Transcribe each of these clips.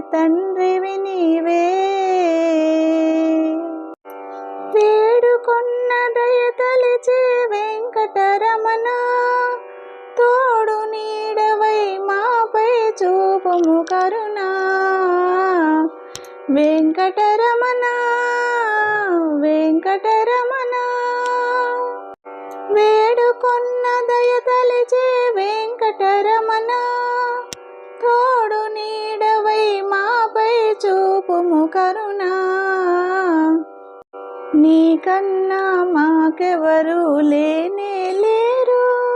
తండ్రివి నీవే. వేడుకొన్న దయ తలిచే వెంకటరమణ తోడు నీడవై మాపై చూపుము కరుణా. వెంకటరమణ వెంకటరమణ వేడుకొన్న దయ తలిచే వెంకటరమణ నీకన్నా మాకెవరు లేనే లేరు.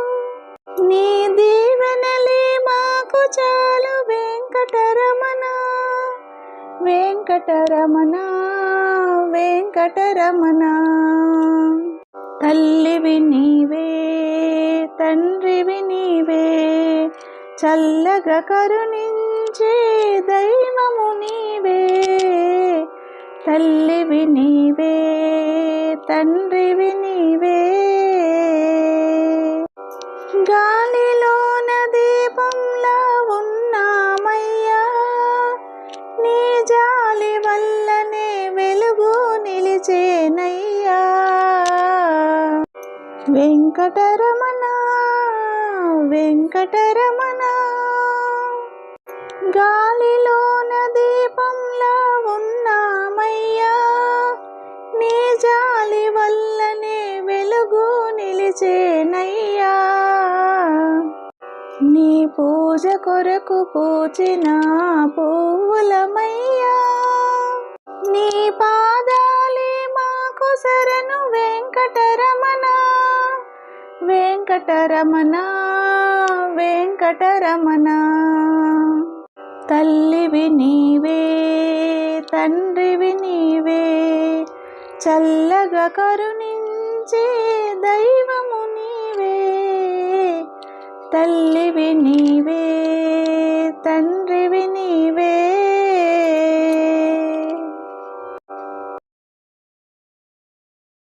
నీ దీవెనలే మాకు చాలు వెంకటరమణ. వెంకటరమణ వెంకటరమణ. తల్లివి నీవే తండ్రివి నీవే. చల్లగా కరుణించే దైవము నీవే. తల్లివి నీవే తండ్రివి నీవే గాలిలోన దీపంలా ఉన్నామయ్యా. నీ జాలి వల్లనే వెలుగు నిలిచేనయ్యా. వెంకటరమణ వెంకటరమణ. గా చేసేనయ్యా. నీ పూజ కొరకు పూచిన పువ్వులమయ్యా. నీ పాదాలే మాకు శరణు వెంకటరమణ. వెంకటరమణ వెంకటరమణ. తల్లివి నీవే తండ్రివి నీవే. చల్లగా కరుణించే ఉంచే దైవము నీవే. తల్లివి నీవే తండ్రివి నీవే.